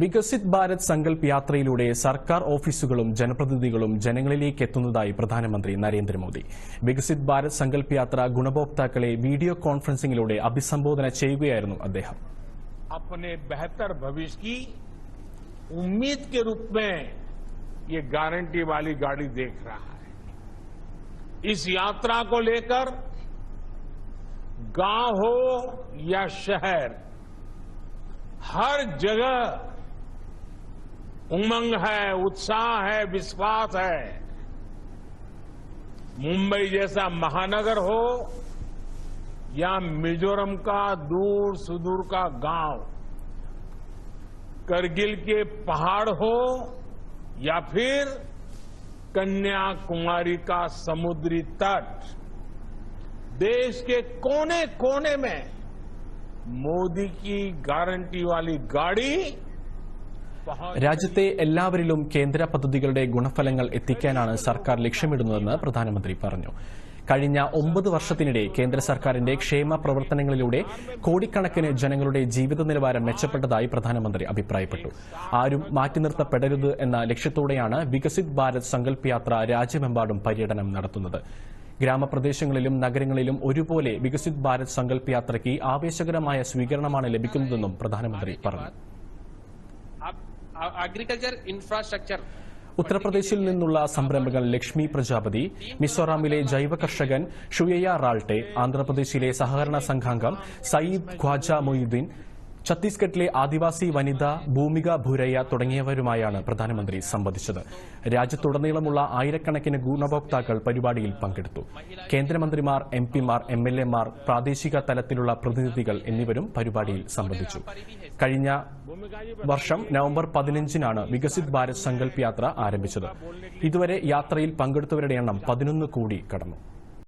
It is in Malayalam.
വികസിത് ഭാരത് സങ്കൽപ് യാത്രയിലൂടെ സർക്കാർ ഓഫീസുകളും ജനപ്രതിനിധികളും ജനങ്ങളിലേക്ക് എത്തുന്നതായി പ്രധാനമന്ത്രി നരേന്ദ്രമോദി വികസിത് ഭാരത് സങ്കൽപ് യാത്ര ഗുണഭോക്താക്കളെ വീഡിയോ കോൺഫറൻസിംഗിലൂടെ അഭിസംബോധന ചെയ്യുകയായിരുന്നു അദ്ദേഹം अपने बेहतर भविष्य की उम्मीद के रूप में ये गारंटी वाली गाड़ी देख रहा है इस यात्रा को लेकर गांव हो या शहर हर जगह उमंग है, उत्साह है, विश्वास है। मुंबई जैसा महानगर हो या मिजोरम का दूर सुदूर का गाँव, करगिल के पहाड़ हो या फिर कन्याकुमारी का समुद्री तट, देश के कोने कोने में मोदी की गारंटी वाली गाड़ी രാജ്യത്തെ എല്ലാവരിലും കേന്ദ്ര പദ്ധതികളുടെ ഗുണഫലങ്ങൾ എത്തിക്കാനാണ് സർക്കാർ ലക്ഷ്യമിടുന്നതെന്ന് പ്രധാനമന്ത്രി പറഞ്ഞു. കഴിഞ്ഞ ഒമ്പത് വർഷത്തിനിടെ കേന്ദ്ര സർക്കാരിന്റെ ക്ഷേമ പ്രവർത്തനങ്ങളിലൂടെ കോടിക്കണക്കിന് ജനങ്ങളുടെ ജീവിത നിലവാരം മെച്ചപ്പെട്ടതായി പ്രധാനമന്ത്രി അഭിപ്രായപ്പെട്ടു. ആരും മാറ്റി നിർത്തപ്പെടരുത് എന്ന ലക്ഷ്യത്തോടെയാണ് വികസിത് ഭാരത് സങ്കല്പ് യാത്ര രാജ്യമെമ്പാടും പര്യടനം നടത്തുന്നത്. ഗ്രാമപ്രദേശങ്ങളിലും നഗരങ്ങളിലും ഒരുപോലെ വികസിത് ഭാരത് സങ്കല്പ് യാത്രയ്ക്ക് ആവേശകരമായ സ്വീകരണമാണ് ലഭിക്കുന്നതെന്നും പ്രധാനമന്ത്രി പറഞ്ഞു. അഗ്രികൾച്ചർ ഇൻഫ്രാസ്ട്രക്ചർ ഉത്തർപ്രദേശിൽ നിന്നുള്ള സംരംഭകൻ ലക്ഷ്മി പ്രജാപതി മിസോറാമിലെ ജൈവ കർഷകൻ ഷുയയ റാൾട്ടെ ആന്ധ്രാപ്രദേശിലെ സഹകരണ സംഘാംഗം സയ്യിദ് ഖ്വാജ മൊയ്യുദ്ദീൻ ഛത്തീസ്ഗഡിലെ ആദിവാസി വനിത ഭൂമിക ഭൂരയ്യ തുടങ്ങിയവരുമായാണ് പ്രധാനമന്ത്രി സംവദിച്ചത്. രാജ്യത്തുടനീളമുള്ള ആയിരക്കണക്കിന് ഗുണഭോക്താക്കൾ പരിപാടിയിൽ പങ്കെടുത്തു. കേന്ദ്രമന്ത്രിമാർ എം പിമാർ എം എൽ എമാർ പ്രാദേശിക തലത്തിലുള്ള പ്രതിനിധികൾ എന്നിവരും പരിപാടിയിൽ സംബന്ധിച്ചു കഴിഞ്ഞ വർഷം നവംബർ പതിനഞ്ചിനാണ് വികസിത് ഭാരത് സങ്കല്പ് യാത്ര ആരംഭിച്ചത്. ഇതുവരെ യാത്രയിൽ പങ്കെടുത്തവരുടെ എണ്ണം പതിനൊന്ന് കോടി കടന്നു.